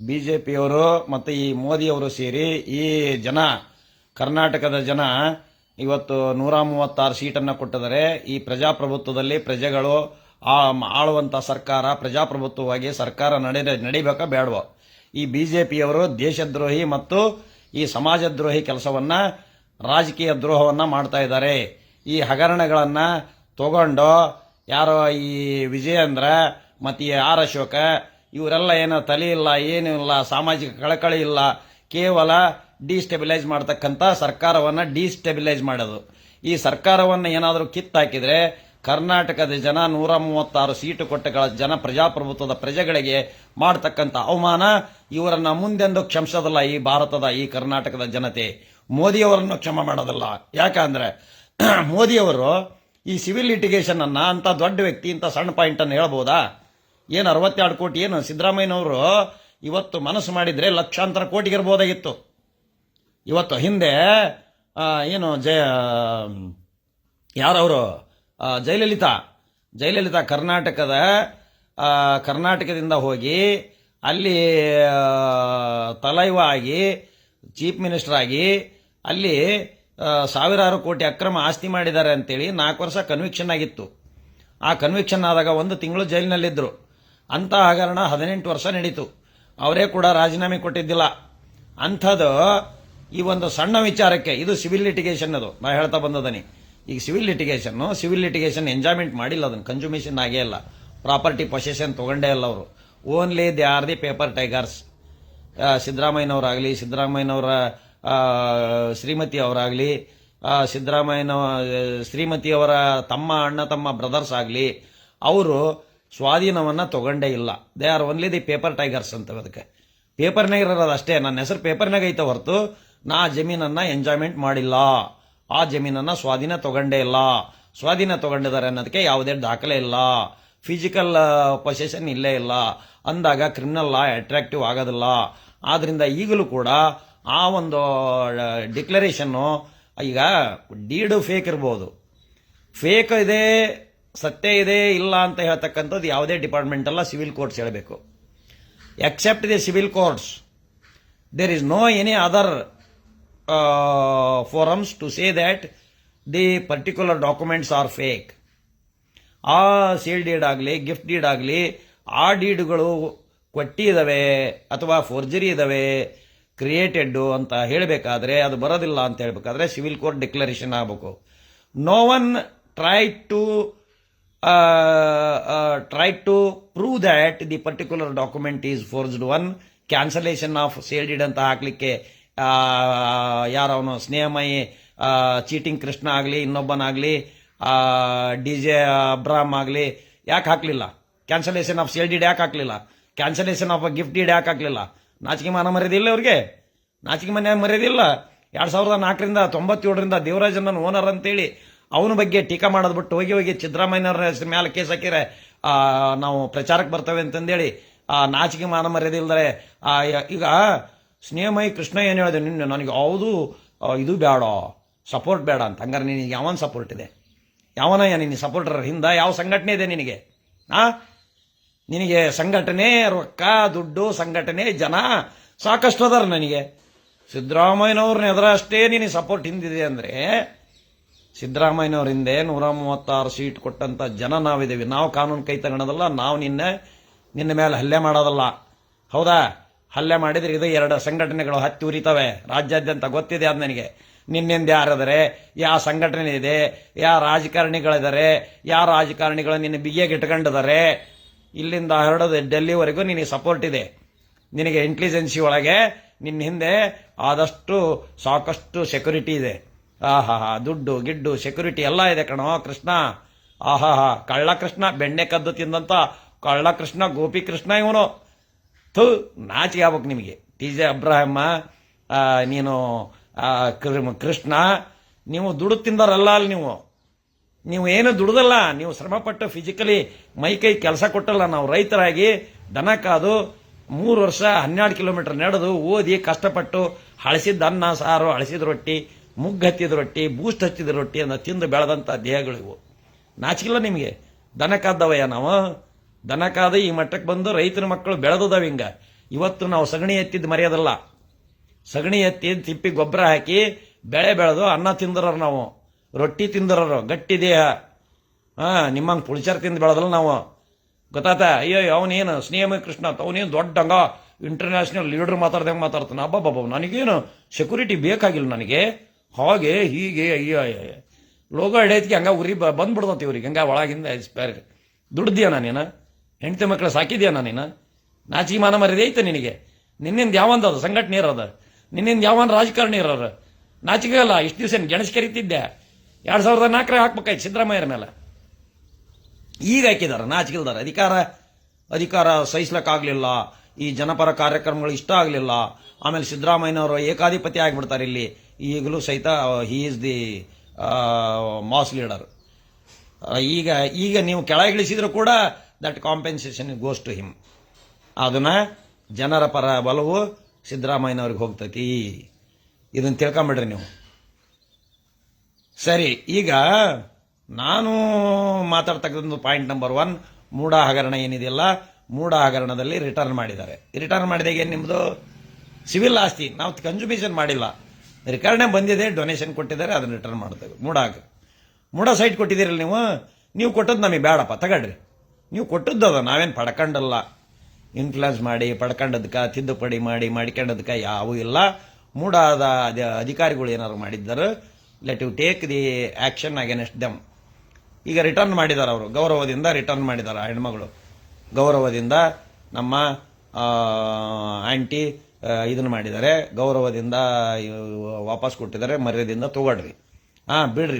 ಬಿಜೆಪಿಯವರು ಮತ್ತು ಈ ಮೋದಿಯವರು ಸೇರಿ ಈ ಜನ, ಕರ್ನಾಟಕದ ಜನ ಇವತ್ತು ನೂರ ಮೂವತ್ತಾರು ಸೀಟನ್ನು ಕೊಟ್ಟಿದ್ದಾರೆ. ಈ ಪ್ರಜಾಪ್ರಭುತ್ವದಲ್ಲಿ ಪ್ರಜೆಗಳು ಆ- ಆಳುವಂತ ಸರ್ಕಾರ ಪ್ರಜಾಪ್ರಭುತ್ವವಾಗಿ ಸರ್ಕಾರ ನಡೆ ನಡಿಬೇಕಾ ಬೇಡವೋ ಈ ಬಿಜೆಪಿಯವರು ದೇಶದ್ರೋಹಿ ಮತ್ತು ಈ ಸಮಾಜದ್ರೋಹಿ ಕೆಲಸವನ್ನು, ರಾಜಕೀಯ ದ್ರೋಹವನ್ನು ಮಾಡ್ತಾ ಇದ್ದಾರೆ. ಈ ಹಗರಣಗಳನ್ನು ತಗೊಂಡು ಯಾರೋ ಈ ವಿಜಯೇಂದ್ರ ಮತ್ತು ಈ ಆರ್ ಅಶೋಕ ಇವರೆಲ್ಲ ಏನೋ ತಲೆ ಇಲ್ಲ, ಏನೂ ಇಲ್ಲ, ಸಾಮಾಜಿಕ ಕಳಕಳಿ ಇಲ್ಲ. ಕೇವಲ ಡಿಸ್ಟೆಬಿಲೈಸ್ ಮಾಡ್ತಕ್ಕಂಥ ಸರ್ಕಾರವನ್ನು ಡಿಸ್ಟೆಬಿಲೈಸ್ ಮಾಡೋದು. ಈ ಸರ್ಕಾರವನ್ನು ಏನಾದರೂ ಕಿತ್ತಾಕಿದರೆ ಕರ್ನಾಟಕದ ಜನ ನೂರ ಮೂವತ್ತಾರು ಸೀಟು ಕೊಟ್ಟಗಳ ಜನ ಪ್ರಜಾಪ್ರಭುತ್ವದ ಪ್ರಜೆಗಳಿಗೆ ಮಾಡ್ತಕ್ಕಂಥ ಅವಮಾನ ಇವರನ್ನ ಮುಂದೆಂದು ಕ್ಷಮಿಸೋದಿಲ್ಲ ಈ ಭಾರತದ, ಈ ಕರ್ನಾಟಕದ ಜನತೆ. ಮೋದಿಯವರನ್ನು ಕ್ಷಮ ಮಾಡೋದಿಲ್ಲ. ಯಾಕಂದ್ರೆ ಮೋದಿಯವರು ಈ ಸಿವಿಲ್ ಲಿಟಿಗೇಷನ್ ಅಂಥ ದೊಡ್ಡ ವ್ಯಕ್ತಿ, ಇಂಥ ಸಣ್ಣ ಪಾಯಿಂಟ್ ಅನ್ನು ಹೇಳ್ಬೋದಾ? ಏನು ಅರವತ್ತೆರಡು ಕೋಟಿ, ಏನು ಸಿದ್ದರಾಮಯ್ಯನವರು ಇವತ್ತು ಮನಸ್ಸು ಮಾಡಿದರೆ ಲಕ್ಷಾಂತರ ಕೋಟಿಗೆ ಇರ್ಬೋದಾಗಿತ್ತು. ಇವತ್ತು ಹಿಂದೆ ಏನು ಜಯ, ಯಾರವರು? ಜಯಲಲಿತಾ. ಜಯಲಲಿತಾ ಕರ್ನಾಟಕದ ಕರ್ನಾಟಕದಿಂದ ಹೋಗಿ ಅಲ್ಲಿ ತಲೈವ ಆಗಿ, ಚೀಫ್ ಮಿನಿಸ್ಟರ್ ಆಗಿ ಅಲ್ಲಿ ಸಾವಿರಾರು ಕೋಟಿ ಅಕ್ರಮ ಆಸ್ತಿ ಮಾಡಿದ್ದಾರೆ ಅಂತೇಳಿ ನಾಲ್ಕು ವರ್ಷ ಕನ್ವಿಕ್ಷನ್ ಆಗಿತ್ತು. ಆ ಕನ್ವಿಕ್ಷನ್ ಆದಾಗ ಒಂದು ತಿಂಗಳು ಜೈಲಿನಲ್ಲಿದ್ದರು ಅಂತ ಹಗರಣ ಹದಿನೆಂಟು ವರ್ಷ ನಡೀತು. ಅವರೇ ಕೂಡ ರಾಜೀನಾಮೆ ಕೊಟ್ಟಿದ್ದಿಲ್ಲ. ಅಂಥದ್ದು ಈ ಒಂದು ಸಣ್ಣ ವಿಚಾರಕ್ಕೆ, ಇದು ಸಿವಿಲ್ ಲಿಟಿಗೇಷನ್ ಅದು. ನಾ ಹೇಳ್ತಾ ಬಂದದನಿ. ಈಗ civil litigation civil litigation enjoyment ಮಾಡಿಲ್ಲ ಅದನ್ನು. ಕನ್ಸ್ಯೂಮೇಷನ್ ಆಗೇ ಇಲ್ಲ. ಪ್ರಾಪರ್ಟಿ ಪೊಸೆಷನ್ ತೊಗೊಂಡೇ ಇಲ್ಲ ಅವರು. Only they are the paper tigers ಸಿದ್ದರಾಮಯ್ಯನವರಾಗಲಿ, ಸಿದ್ದರಾಮಯ್ಯನವರ ಶ್ರೀಮತಿ ಅವರಾಗಲಿ ಸಿದ್ದರಾಮಯ್ಯನ ಶ್ರೀಮತಿಯವರ ತಮ್ಮ ಅಣ್ಣ ತಮ್ಮ ಬ್ರದರ್ಸ್ ಆಗಲಿ, ಅವರು ಸ್ವಾಧೀನವನ್ನ ತೊಗೊಂಡೇ ಇಲ್ಲ. They are only the paper tigers ಅಂತ ಅದಕ್ಕೆ ಪೇಪರ್ನಾಗ ಇರೋದು ಅಷ್ಟೇ. ನನ್ನ ಹೆಸರು ಪೇಪರ್ನಾಗ ಐತೆ ಹೊರತು, ನಾ ಜಮೀನನ್ನ ಎಂಜಾಯ್ಮೆಂಟ್ ಮಾಡಿಲ್ಲ. ಆ ಜಮೀನನ್ನು ಸ್ವಾಧೀನ ತೊಗೊಂಡೇ ಇಲ್ಲ. ಸ್ವಾಧೀನ ತಗೊಂಡಿದ್ದಾರೆ ಅನ್ನೋದಕ್ಕೆ ಯಾವುದೇ ದಾಖಲೆ ಇಲ್ಲ. ಫಿಸಿಕಲ್ ಪೊಸೆಷನ್ ಇಲ್ಲೇ ಇಲ್ಲ. ಅಂದಾಗ ಕ್ರಿಮಿನಲ್ ಲಾ ಅಟ್ರಾಕ್ಟಿವ್ ಆಗೋದಿಲ್ಲ. ಆದ್ದರಿಂದ ಈಗಲೂ ಕೂಡ ಆ ಒಂದು ಡಿಕ್ಲರೇಷನ್ನು ಈಗ ಡೀಡು ಫೇಕ್ ಇರ್ಬೋದು. ಫೇಕ್ ಇದೆ ಸತ್ಯ ಇದೆ, ಇಲ್ಲ ಅಂತ ಹೇಳ್ತಕ್ಕಂಥದ್ದು ಯಾವುದೇ ಡಿಪಾರ್ಟ್ಮೆಂಟ್ ಅಲ್ಲ ಸಿವಿಲ್ ಕೋರ್ಟ್ಸ್ ಹೇಳಬೇಕು. Except the civil courts there is no any other forums to say that the particular documents are fake ಆ ಸೇಲ್ ಡೀಡ್ ಆಗಲಿ ಗಿಫ್ಟ್ ಡೀಡ್ ಆಗಲಿ, ಆ ಡೀಡ್ಗಳು ಕೊಟ್ಟಿ ಇದ್ದಾವೆ ಅಥವಾ ಫೋರ್ಜರಿ ಇದಾವೆ ಕ್ರಿಯೇಟೆಡ್ ಅಂತ ಹೇಳಬೇಕಾದ್ರೆ ಅದು ಬರೋದಿಲ್ಲ ಅಂತ ಹೇಳಬೇಕಾದ್ರೆ ಸಿವಿಲ್ ಕೋರ್ಟ್ ಡಿಕ್ಲರೇಷನ್ ಆಗಬೇಕು. No one try to try to prove that the particular document is forged one cancellation of sale deed ಅಂತ ಹಾಕ್ಲಿಕ್ಕೆ ಯಾರವನು ಸ್ನೇಹಮಯಿ ಚೀಟಿಂಗ್ ಕೃಷ್ಣ ಆಗಲಿ ಇನ್ನೊಬ್ಬನಾಗಲಿ ಡಿ ಜೆ ಅಬ್ರಾಮ್ ಆಗಲಿ, ಯಾಕೆ ಹಾಕಲಿಲ್ಲ? ಕ್ಯಾನ್ಸಲೇಷನ್ ಆಫ್ ಸೇಲ್ಡಿಡ್ ಯಾಕೆ ಹಾಕಲಿಲ್ಲ? ಕ್ಯಾನ್ಸಲೇಷನ್ ಆಫ್ ಗಿಫ್ಟ್ ಡೀಡ್ ಯಾಕೆ ಹಾಕಲಿಲ್ಲ? ನಾಚಿಕೆ ಮಾನ ಮರ್ಯಾದಿಲ್ಲ ಅವ್ರಿಗೆ ನಾಚಿಕೆ ಮನೆ ಮರ್ಯಾದಿಲ್ಲ ಎರಡು ಸಾವಿರದ ನಾಲ್ಕರಿಂದ ತೊಂಬತ್ತೇಳರಿಂದ ದೇವರಾಜನ್ ಓನರ್ ಅಂತೇಳಿ ಅವನ ಬಗ್ಗೆ ಟೀಕಾ ಮಾಡೋದು ಬಿಟ್ಟು ಹೋಗಿ ಹೋಗಿ ಸಿದ್ದರಾಮಯ್ಯನವರ ಹೆಸರು ಮೇಲೆ ಕೇಸ್ ಹಾಕಿದ್ರೆ ನಾವು ಪ್ರಚಾರಕ್ಕೆ ಬರ್ತೇವೆ ಅಂತಂದೇಳಿ, ಆ, ನಾಚಿಕೆ ಮಾನ ಮರ್ಯಾದೆ ಇಲ್ದರೆ ಈಗ ಸ್ನೇಹಮಯಿ ಕೃಷ್ಣ ಏನು ಹೇಳಿದೆ ನಿನ್ನೆ, ನನಗೆ ಯಾವುದು ಇದು ಬೇಡ ಸಪೋರ್ಟ್ ಬೇಡ ಅಂತ. ಹಂಗಾರೆ ನಿನಗೆ ಯಾವನ್ ಸಪೋರ್ಟ್ ಇದೆ? ಯಾವನಯ್ಯ ನಿನ್ನ ಸಪೋರ್ಟರ್ ಹಿಂದ? ಯಾವ ಸಂಘಟನೆ ಇದೆ ನಿನಗೆ? ಆ? ನಿನಗೆ ಸಂಘಟನೆ, ರೊಕ್ಕ, ದುಡ್ಡು, ಸಂಘಟನೆ, ಜನ ಸಾಕಷ್ಟು ಅದಾರ ನನಗೆ. ಸಿದ್ದರಾಮಯ್ಯನವ್ರನ್ನ ಎದುರಷ್ಟೇ ನಿನಗೆ ಸಪೋರ್ಟ್ ಹಿಂದಿದೆ ಅಂದ್ರೆ ಸಿದ್ದರಾಮಯ್ಯನವ್ರ ಹಿಂದೆ ನೂರ ಮೂವತ್ತಾರು ಸೀಟ್ ಕೊಟ್ಟಂತ ಜನ ನಾವಿದ್ದೀವಿ ನಾವು ಕಾನೂನು ಕೈ ತಗೊಳ್ಳೋದಲ್ಲ ನಾವು ನಿನ್ನೆ, ನಿನ್ನ ಮೇಲೆ ಹಲ್ಲೆ ಮಾಡೋದಲ್ಲ. ಹೌದಾ? ಹಲ್ಲೆ ಮಾಡಿದ್ರೆ ಇದು ಎರಡು ಸಂಘಟನೆಗಳು ಹತ್ತಿ ಉರಿತವೆ. ರಾಜ್ಯಾದ್ಯಂತ ಗೊತ್ತಿದೆ ಅದು ನನಗೆ. ನಿನ್ನಿಂದ ಯಾರಿದ್ದಾರೆ ಯಾವ ಸಂಘಟನೆ ಇದೆ ಯಾವ ರಾಜಕಾರಣಿಗಳಿದ್ದಾರೆ ಯಾವ ರಾಜಕಾರಣಿಗಳು ನಿನ್ನ ಬಿಗಿಯಾಗಿ ಇಟ್ಕೊಂಡಿದ್ದಾರೆ. ಇಲ್ಲಿಂದ ಹರಡೋದು ಡೆಲ್ಲಿವರೆಗೂ ನಿನಗೆ ಸಪೋರ್ಟ್ ಇದೆ. ನಿನಗೆ ಇಂಟೆಲಿಜೆನ್ಸಿ ಒಳಗೆ ನಿನ್ನ ಹಿಂದೆ ಆದಷ್ಟು ಸಾಕಷ್ಟು ಸೆಕ್ಯೂರಿಟಿ ಇದೆ. ಆಹಾ ದುಡ್ಡು, ಗಿಡ್ಡು ಸೆಕ್ಯೂರಿಟಿ ಎಲ್ಲ ಇದೆ ಕಣೋ, ಕೃಷ್ಣ. ಆಹಾ ಹಾ ಕಳ್ಳ ಕೃಷ್ಣ ಬೆಣ್ಣೆ ಕದ್ದು ತಿಂದಂತ ಕಳ್ಳ ಕೃಷ್ಣ ಗೋಪಿ ಕೃಷ್ಣ ಇವನು. ಥು ನಾಚಿಗೆ ಆಗ್ಬೇಕು ನಿಮಗೆ. ಟಿ ಜೆ ಅಬ್ರಾಹಮ್ಮ ನೀನು ಕೃಷ್ಣ, ನೀವು ದುಡ್ದು ತಿಂದಾರಲ್ಲ ಅಲ್ಲಿ ನೀವು. ನೀವು ಏನು ದುಡ್ದಲ್ಲ, ನೀವು ಶ್ರಮಪಟ್ಟು ಫಿಸಿಕಲಿ ಮೈ ಕೈ ಕೆಲಸ ಕೊಟ್ಟಲ್ಲ, ನಾವು ರೈತರಾಗಿ ದನ ಕಾದು ಮೂರು ವರ್ಷ ಹನ್ನೆರಡು ಕಿಲೋಮೀಟರ್ ನಡೆದು ಓದಿ ಕಷ್ಟಪಟ್ಟು ಹಳಸಿದ ಅನ್ನ, ಸಾರು, ಹಳಸಿದ ರೊಟ್ಟಿ ಮುಗ್ಗು ಹತ್ತಿದ ರೊಟ್ಟಿ, ಬೂಸ್ಟ್ ಹಚ್ಚಿದ ರೊಟ್ಟಿ ಅನ್ನ ತಿಂದು ಬೆಳೆದಂಥ ದೇಹಗಳಿವು ನಾಚಿಕಿಲ್ಲ ನಿಮಗೆ. ದನ ಕಾದ್ದವಯ್ಯ ನಾವು. ದನ ಕಾದ ಈ ಮಟ್ಟಕ್ಕೆ ಬಂದು ರೈತರ ಮಕ್ಕಳು ಬೆಳೆದದವ ಹಿಂಗ. ಇವತ್ತು ನಾವು ಸಗಣಿ ಎತ್ತಿದ್ದು ಮರೆಯೋದಲ್ಲ. ಸಗಣಿ ಎತ್ತಿ ತಿಪ್ಪಿ ಗೊಬ್ಬರ ಹಾಕಿ ಬೆಳೆ ಬೆಳೆದು ಅನ್ನ ತಿಂದರರು ನಾವು. ರೊಟ್ಟಿ ತಿಂದರರು, ಗಟ್ಟಿ ದೇಹ. ಹಾಂ, ನಿಮ್ಮಂಗೆ ಪುಳಿಚಾರ ತಿಂದು ಬೆಳೆದಲ್ಲ ನಾವು. ಗೊತ್ತಾತ? ಅಯ್ಯೋ, ಅವನೇನು ಸ್ನೇಹ ಕೃಷ್ಣ, ಅವನೇನು ದೊಡ್ಡ ಹಂಗ ಇಂಟರ್ನ್ಯಾಷನಲ್ ಲೀಡರ್ ಮಾತಾಡ್ದಂಗೆ ಮಾತಾಡ್ತಾನೆ. ಅಬ್ಬಬ್ಬ ನನಗೇನು ಸೆಕ್ಯೂರಿಟಿ ಬೇಕಾಗಿಲ್ಲ ನನಗೆ. ಹಾಗೆ ಹೀಗೆ, ಅಯ್ಯೋ. ಲೋಗೋ ಹಿಡಿಯೋದಕ್ಕೆ ಹಂಗ ಉರಿ ಬ ಬಂದ್ಬಿಡ್ತಂತ ಇವ್ರಿಗೆ. ಹಂಗ ಒಳಗಿಂದ ಸ್ಪ್ಯಾರ್ ದುಡ್ದಿಯ ನಾನೇನ? ಹೆಂಡತಿ ಮಕ್ಕಳು ಸಾಕಿದ್ಯಾ ನಾನೇನ? ನಾಚಿಕೆ ಮಾನ ಮರ್ಯಾದೆ ಐತೆ ನಿನಗೆ? ನಿನ್ನಿಂದ ಯಾವಂದ ಅದು? ಸಂಘಟನೆ ಇರೋದು ನಿನ್ನಿಂದ ಯಾವನ್ ರಾಜಕಾರಣಿ ಇರೋರು ನಾಚಿಕೆ ಅಲ್ಲ, ಇಷ್ಟು ದಿವಸ ಗೆಣಸ್ ಕರಿತಿದ್ದೆ? ಎರಡು ಸಾವಿರದ ನಾಲ್ಕರ ಹಾಕ್ಬೇಕಾಯ್ತು ಸಿದ್ದರಾಮಯ್ಯರ ಮೇಲೆ. ಈಗ ಹಾಕಿದಾರ ನಾಚಿಕಿಲ್ದಾರ ಅಧಿಕಾರ ಅಧಿಕಾರ ಸಹಿಸ್ಲಕ್ಕಾಗ್ಲಿಲ್ಲ. ಈ ಜನಪರ ಕಾರ್ಯಕ್ರಮಗಳು ಇಷ್ಟ ಆಗಲಿಲ್ಲ. ಆಮೇಲೆ ಸಿದ್ದರಾಮಯ್ಯನವರು ಏಕಾಧಿಪತಿ ಆಗಿಬಿಡ್ತಾರೆ ಇಲ್ಲಿ. ಈಗಲೂ ಸಹಿತ he is the mass leader. ಈಗ ಈಗ ನೀವು ಕೆಳಗಿಳಿಸಿದ್ರು ಕೂಡ that compensation goes to him ಅದನ್ನು ಜನರ ಪರ ಬಲವು ಸಿದ್ದರಾಮಯ್ಯನವ್ರಿಗೆ ಹೋಗ್ತೈತಿ. ಇದನ್ನು ತಿಳ್ಕೊಂಬಿಡ್ರಿ ನೀವು. ಸರಿ, ಈಗ ನಾನು ಮಾತಾಡ್ತಕ್ಕಂಥ ಪಾಯಿಂಟ್ ನಂಬರ್ ಒನ್ ಮೂಢ ಹಗರಣ ಏನಿದೆಯಲ್ಲ ಮೂಢ ಹಗರಣದಲ್ಲಿ ರಿಟರ್ನ್ ಮಾಡಿದ್ದಾರೆ. ರಿಟರ್ನ್ ಮಾಡಿದಾಗ ಏನು ನಿಮ್ಮದು ಸಿವಿಲ್ ಆಸ್ತಿ. ನಾವು ಕನ್ಸುಮೇಷನ್ ಮಾಡಿಲ್ಲ. ರಿಕರ್ಣೆ ಬಂದಿದೆ ಡೊನೇಷನ್ ಕೊಟ್ಟಿದ್ದಾರೆ, ಅದನ್ನ ರಿಟರ್ನ್ ಮಾಡ್ತೇವೆ. ಮೂಡಾಗ ಮೂಡ ಸೈಟ್ ಕೊಟ್ಟಿದ್ದೀರಲ್ಲ ನೀವು? ನೀವು ಕೊಟ್ಟದ್ದು ನಮಗೆ ಬೇಡಪ್ಪ ತಗಡ್ರಿ ನೀವು ಕೊಟ್ಟದ್ದು ಅದ, ನಾವೇನು ಪಡ್ಕೊಂಡಲ್ಲ. ಇನ್ಫ್ಲೂಯನ್ಸ್ ಮಾಡಿ, ಪಡ್ಕೊಂಡದಕ್ಕೆ, ತಿದ್ದುಪಡಿ ಮಾಡಿ, ಮಾಡ್ಕೊಂಡದಕ್ಕೆ ಯಾವೂ ಇಲ್ಲ. ಮೂಡಾದ ಅದ- ಅಧಿಕಾರಿಗಳು ಏನಾದ್ರು ಮಾಡಿದ್ದಾರೆ let you take the action against them ಈಗ ರಿಟರ್ನ್ ಮಾಡಿದ್ದಾರೆ ಅವರು, ಗೌರವದಿಂದ ರಿಟರ್ನ್ ಮಾಡಿದ್ದಾರೆ ಹೆಣ್ಮಗಳು. ಗೌರವದಿಂದ ನಮ್ಮ ಆಂಟಿ ಇದನ್ನು ಮಾಡಿದ್ದಾರೆ. ಗೌರವದಿಂದ ವಾಪಸ್ ಕೊಟ್ಟಿದ್ದಾರೆ. ಮರ್ಯಾದಿಂದ ತಗೊಳ್ರಿ. ಹಾ ಬಿಡ್ರಿ.